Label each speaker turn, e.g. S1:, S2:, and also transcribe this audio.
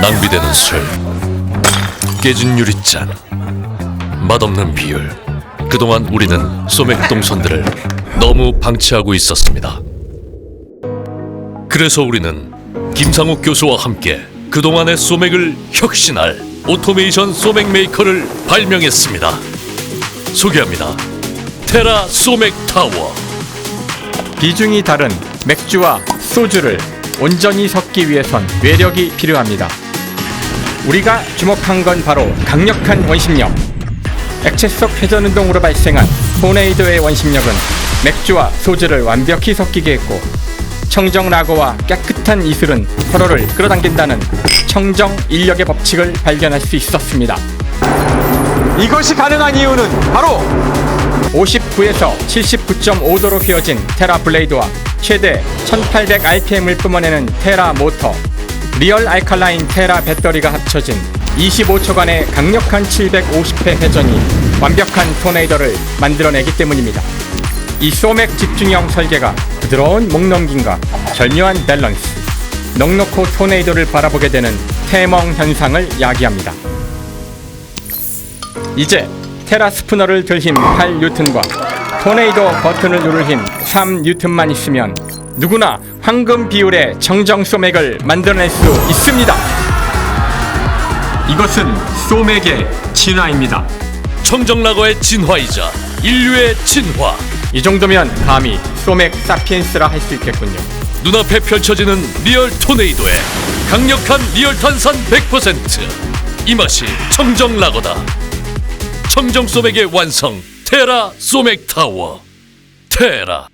S1: 낭비되는 술, 깨진 유리잔, 맛없는 비율. 그동안 우리는 소맥 동선들을 너무 방치하고 있었습니다. 그래서 우리는 김상욱 교수와 함께 그동안의 소맥을 혁신할 오토메이션 소맥 메이커를 발명했습니다. 소개합니다. 테라 소맥 타워.
S2: 비중이 다른 맥주와 소주를 온전히 섞기 위해선 외력이 필요합니다. 우리가 주목한 건 바로 강력한 원심력. 액체 속 회전 운동으로 발생한 토네이도의 원심력은 맥주와 소주를 완벽히 섞이게 했고 청정 라거와 깨끗한 이슬은 서로를 끌어당긴다는 청정 인력의 법칙을 발견할 수 있었습니다. 이것이 가능한 이유는 바로 59에서 79.5도로 휘어진 테라 블레이드와 최대 1800rpm을 뿜어내는 테라 모터, 리얼 알칼라인 테라 배터리가 합쳐진 25초간의 강력한 750회 회전이 완벽한 토네이더를 만들어내기 때문입니다. 이 소맥 집중형 설계가 부드러운 목 넘김과 절묘한 밸런스, 넉넉고 토네이도를 바라보게 되는 태멍 현상을 야기합니다. 이제 테라 스푸너를 들 힘 8뉴턴과 토네이도 버튼을 누를 힘 3뉴턴만 있으면 누구나 황금 비율의 정정 소맥을 만들어낼 수 있습니다. 이것은 소맥의 진화입니다.
S1: 청정라거의 진화이자 인류의 진화.
S2: 이 정도면 감히 소맥 사피엔스라 할 수 있겠군요.
S1: 눈앞에 펼쳐지는 리얼 토네이도에 강력한 리얼 탄산 100%. 이 맛이 청정라거다. 청정 소맥의 완성. 테라 소맥 타워. 테라.